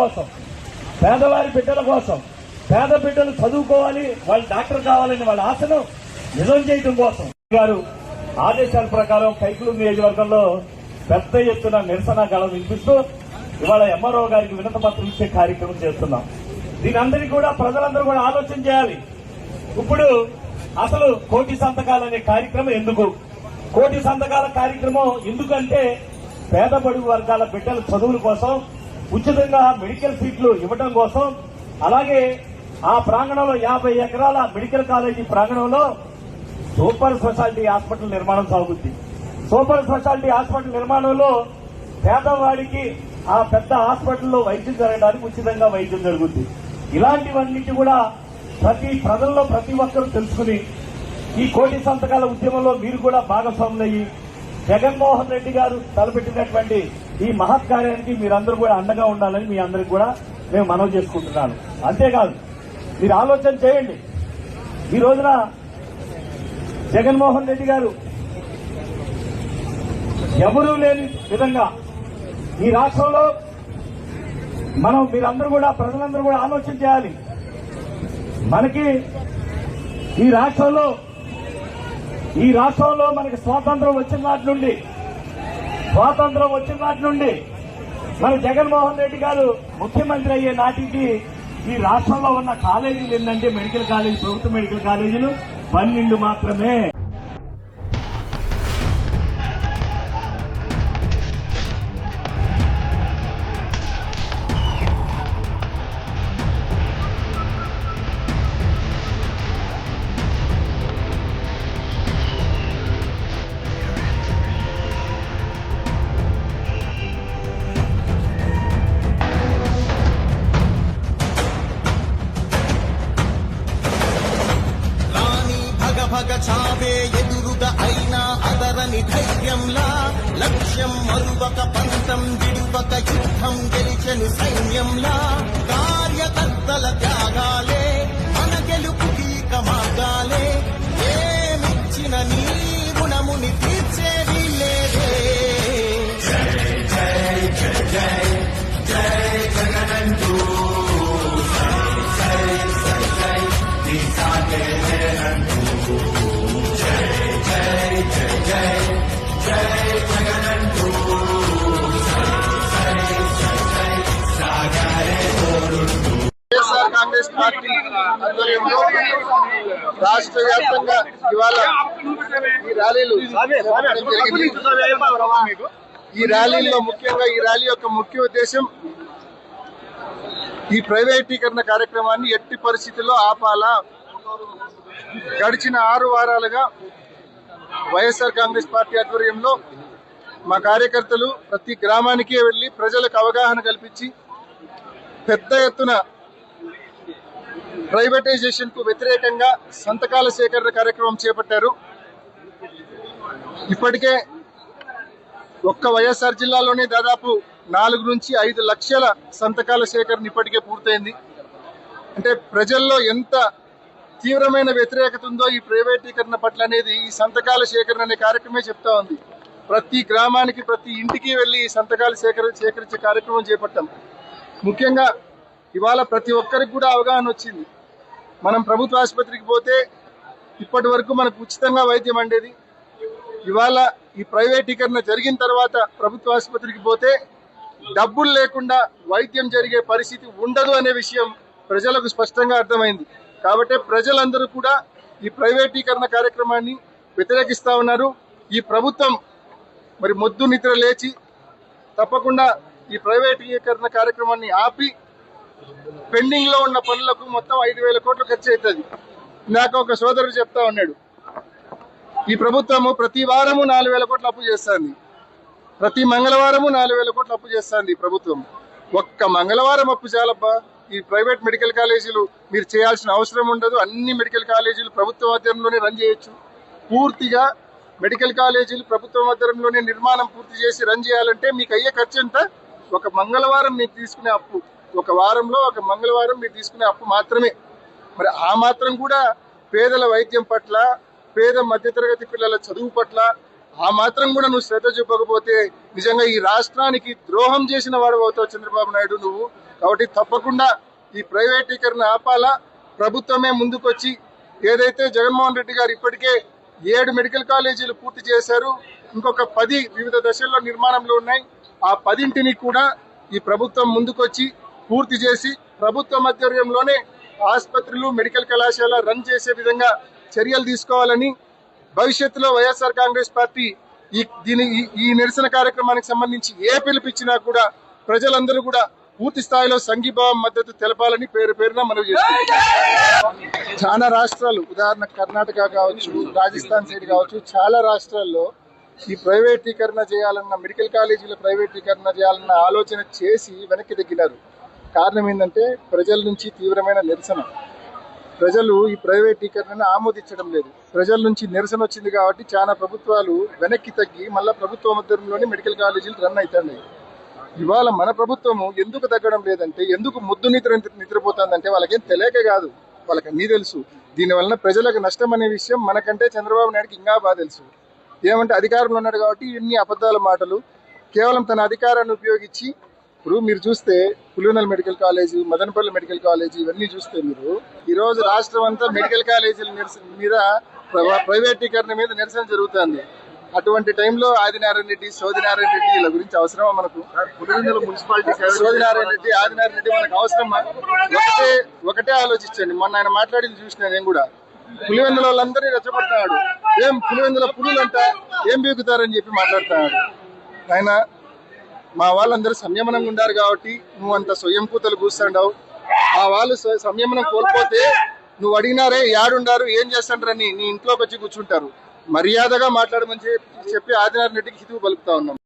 కోసం పేదవారి బిడ్డల కోసం పేద బిడ్డలు చదువుకోవాలి వాళ్ళు డాక్టర్ కావాలని వాళ్ళ ఆశను నిజం చేయడం కోసం. గారు ఆదేశాల ప్రకారం కైకులు నియోజకవర్గంలో పెద్ద ఎత్తున నిరసన గళం వినిపిస్తూ ఇవాళ ఎంఆర్ఓ గారికి వినత పత్రం ఇచ్చే కార్యక్రమం చేస్తున్నాం. దీని అందరికీ కూడా ప్రజలందరూ కూడా ఆలోచన చేయాలి. ఇప్పుడు అసలు కోటి సంతకాలు అనే కార్యక్రమం ఎందుకు? కోటి సంతకాల కార్యక్రమం ఎందుకంటే పేద బడుగు వర్గాల బిడ్డల చదువుల కోసం ఉచితంగా మెడికల్ సీట్లు ఇవ్వడం కోసం అలాగే ఆ ప్రాంగణంలో యాభై ఎకరాల మెడికల్ కాలేజీ ప్రాంగణంలో సూపర్ స్పెషాలిటీ హాస్పిటల్ నిర్మాణం సాగుతుంది సూపర్ స్పెషాలిటీ హాస్పిటల్ నిర్మాణంలో పేదవాడికి ఆ పెద్ద హాస్పిటల్లో వైద్యం జరగడానికి ఉచితంగా వైద్యం జరుగుతుంది ఇలాంటివన్నిటి కూడా ప్రతి ప్రజల్లో ప్రతి ఒక్కరూ తెలుసుకుని ఈ కోటి సంతకాల ఉద్యమంలో మీరు కూడా భాగస్వాములయ్యి జగన్మోహన్ రెడ్డి గారు తలపెట్టినటువంటి ఈ మహత్ కార్యానికి మీరందరూ కూడా అండగా ఉండాలని మీ అందరికి కూడా మేము మనవి చేసుకుంటున్నాను. అంతేకాదు మీరు ఆలోచన చేయండి. ఈ రోజున జగన్మోహన్ రెడ్డి గారు ఎవరూ లేని విధంగా ఈ రాష్ట్రంలో మనం మీరందరూ కూడా ప్రజలందరూ కూడా ఆలోచన చేయాలి. మనకి ఈ రాష్ట్రంలో ఈ రాష్ట్రంలో మనకి స్వాతంత్రం వచ్చిన నాటి నుండి స్వాతంత్రం వచ్చిన నాటి నుండి మన జగన్మోహన్ రెడ్డి గారు ముఖ్యమంత్రి అయ్యే నాటికి ఈ రాష్ట్రంలో ఉన్న కాలేజీలు ఏంటంటే మెడికల్ కాలేజీ ప్రభుత్వ మెడికల్ కాలేజీలు పన్నెండు మాత్రమే. భగ చావే ఎదురుగ అయినా అదరని ధైర్యంలా లక్ష్యం మరువక పంతం విడువక యుద్ధం గెలిచను సైన్యంలా. కార్యకర్తల త్యాగాలే మన గెలుపుకి మార్గాలే. ఏమిచ్చిన నీ గుణముని తీర్చేది లేదే. వైఎస్ఆర్ కాంగ్రెస్ పార్టీ ఆధ్వర్యంలో రాష్ట్ర వ్యాప్తంగా ఇవాళ ఈ ర్యాలీలు ఈ ర్యాలీల్లో ముఖ్యంగా ఈ ర్యాలీ యొక్క ముఖ్య ఉద్దేశం ఈ ప్రైవేటీకరణ కార్యక్రమాన్ని ఎట్టి పరిస్థితుల్లో ఆపాలా? గడిచిన ఆరు వారాలుగా వైఎస్ఆర్ కాంగ్రెస్ పార్టీ ఆధ్వర్యంలో మా కార్యకర్తలు ప్రతి గ్రామానికే వెళ్ళి ప్రజలకు అవగాహన కల్పించి పెద్ద ఎత్తున ప్రైవేటైజేషన్కు వ్యతిరేకంగా సంతకాల సేకరణ కార్యక్రమం చేపట్టారు. ఇప్పటికే ఒక్క వైఎస్ఆర్ జిల్లాలోనే దాదాపు నాలుగు నుంచి ఐదు లక్షల సంతకాల సేకరణ ఇప్పటికే పూర్తయింది. అంటే ప్రజల్లో ఎంత తీవ్రమైన వ్యతిరేకత ఉందో ఈ ప్రైవేటీకరణ పట్ల అనేది ఈ సంతకాల సేకరణ అనే కార్యక్రమే చెప్తా ఉంది. ప్రతి గ్రామానికి ప్రతి ఇంటికి వెళ్ళి ఈ సంతకాలు సేకర సేకరించే కార్యక్రమం చేపట్టాం. ముఖ్యంగా ఇవాళ ప్రతి ఒక్కరికి కూడా అవగాహన వచ్చింది. మనం ప్రభుత్వ ఆసుపత్రికి పోతే ఇప్పటి వరకు మనకు ఉచితంగా వైద్యం అండేది. ఇవాళ ఈ ప్రైవేటీకరణ జరిగిన తర్వాత ప్రభుత్వ ఆసుపత్రికి పోతే డబ్బులు లేకుండా వైద్యం జరిగే పరిస్థితి ఉండదు అనే విషయం ప్రజలకు స్పష్టంగా అర్థమైంది. కాబట్టి ప్రజలందరూ కూడా ఈ ప్రైవేటీకరణ కార్యక్రమాన్ని వ్యతిరేకిస్తా ఉన్నారు. ఈ ప్రభుత్వం మరి మొద్దు నిద్ర లేచి తప్పకుండా ఈ ప్రైవేటీకరణ కార్యక్రమాన్ని ఆపి పెండింగ్లో ఉన్న పనులకు మొత్తం ఐదు వేల కోట్లు ఖర్చు అవుతుంది నాకు ఒక సోదరుడు చెప్తా ఉన్నాడు. ఈ ప్రభుత్వము ప్రతి వారము నాలుగు వేల కోట్లు అప్పు చేస్తుంది. ప్రతి మంగళవారము నాలుగు వేల కోట్లు అప్పు చేస్తుంది ప్రభుత్వం ఒక్క మంగళవారం అప్పు చాలబ్బా. ఈ ప్రైవేట్ మెడికల్ కాలేజీలు మీరు చేయాల్సిన అవసరం ఉండదు. అన్ని మెడికల్ కాలేజీలు ప్రభుత్వ ఆధ్వర్యంలోనే రన్ చేయొచ్చు. పూర్తిగా మెడికల్ కాలేజీలు ప్రభుత్వ ఆధ్వర్యంలోనే నిర్మాణం పూర్తి చేసి రన్ చేయాలంటే మీకు అయ్యే ఖర్చు ఎంత? ఒక మంగళవారం మీకు తీసుకునే అప్పు. ఒక వారంలో ఒక మంగళవారం మీరు తీసుకునే అప్పు మాత్రమే. మరి ఆ మాత్రం కూడా పేదల వైద్యం పట్ల పేద మధ్యతరగతి పిల్లల చదువు పట్ల ఆ మాత్రం కూడా నువ్వు శ్రద్ధ చూపకపోతే నిజంగా ఈ రాష్ట్రానికి ద్రోహం చేసిన వాడు అవుతావు చంద్రబాబు నాయుడు నువ్వు. కాబట్టి తప్పకుండా ఈ ప్రైవేటీకరణ ఆపాలా. ప్రభుత్వమే ముందుకొచ్చి ఏదైతే జగన్మోహన్ రెడ్డి గారు ఇప్పటికే ఏడు మెడికల్ కాలేజీలు పూర్తి చేశారు ఇంకొక పది వివిధ దశల్లో నిర్మాణంలో ఉన్నాయి. ఆ పదింటిని కూడా ఈ ప్రభుత్వం ముందుకొచ్చి పూర్తి చేసి ప్రభుత్వ ఆధ్వర్యంలోనే ఆసుపత్రులు మెడికల్ కళాశాల రన్ చేసే విధంగా చర్యలు తీసుకోవాలని భవిష్యత్తులో వైఎస్ఆర్ కాంగ్రెస్ పార్టీ ఈ దీని ఈ- ఈ నిరసన కార్యక్రమానికి సంబంధించి ఏ పిలుపిచ్చినా కూడా ప్రజలందరూ కూడా పూర్తి స్థాయిలో సంఘీభావం మద్దతు తెలపాలని పేరు పేరున మనవి చేస్తున్నాం. చాలా రాష్ట్రాలు ఉదాహరణ కర్ణాటక కావచ్చు రాజస్థాన్ సైడ్ కావచ్చు చాలా రాష్ట్రాల్లో ఈ ప్రైవేటీకరణ చేయాలన్న మెడికల్ కాలేజీల ప్రైవేటీకరణ చేయాలన్న ఆలోచన చేసి వెనక్కి తగ్గినారు. కారణం ఏంటంటే ప్రజల నుంచి తీవ్రమైన నిరసన. ప్రజలు ఈ ప్రైవేటీకరణను ఆమోదించడం లేదు. ప్రజల నుంచి నిరసన వచ్చింది కాబట్టి చాలా ప్రభుత్వాలు వెనక్కి తగ్గి మళ్ళీ ప్రభుత్వ మధ్యంలోనే మెడికల్ కాలేజీలు రన్ అవుతున్నాయి ఇవాళ మన ప్రభుత్వము ఎందుకు తగ్గడం లేదంటే ఎందుకు ముద్దు నిద్ర నిద్రపోతుందంటే వాళ్ళకేం తెలియక కాదు. వాళ్ళకి అన్నీ తెలుసు. దీనివలన ప్రజలకు నష్టం అనే విషయం మనకంటే చంద్రబాబు నాయుడుకి ఇంకా బాగా తెలుసు. ఏమంటే అధికారంలో ఉన్నాడు కాబట్టి ఇన్ని అబద్ధాల మాటలు. కేవలం తన అధికారాన్ని ఉపయోగించి ఇప్పుడు మీరు చూస్తే పులివెనల్ medical college Madanapalle medical college ఇవన్నీ చూస్తే మీరు ఈ రోజు రాష్ట్రం అంతా మెడికల్ కాలేజీల నిరసన మీద ప్ర- ప్రైవేటీకరణ మీద నిరసన జరుగుతుంది. అటువంటి టైంలో ఆదినారాయణ రెడ్డి సోదినారాయణ రెడ్డి వీళ్ళ గురించి అవసరమా మనకు? పులివెందుల మున్సిపాలిటీ సోదినారాయణ రెడ్డి ఆదినారాయణ రెడ్డి మనకు అవసరమా? ఒకటే ఒకటే ఆలోచించండి. మొన్న ఆయన మాట్లాడింది చూసిన నేను కూడా. పులివెందుల వాళ్ళందరినీ రెచ్చగొడుతున్నాడు. ఏం పులివెందుల పులులంట ఏం బీగుతారని చెప్పి మాట్లాడుతున్నాడు. ఆయన మా వాళ్ళందరూ సంయమనంగా ఉండారు కాబట్టి నువ్వు అంత స్వయం కూతలు కూర్చుండవు ఆ వాళ్ళు సంయమనం కోల్పోతే నువ్వు అడిగినారే యాడుండారు ఏం చేస్తాండ్రని నీ ఇంట్లోకి వచ్చి కూర్చుంటారు. మర్యాదగా మాట్లాడమని చెప్పి చెప్పి ఆదినారాయణ రెడ్డికి హితువు పలుకుతా ఉన్నాం.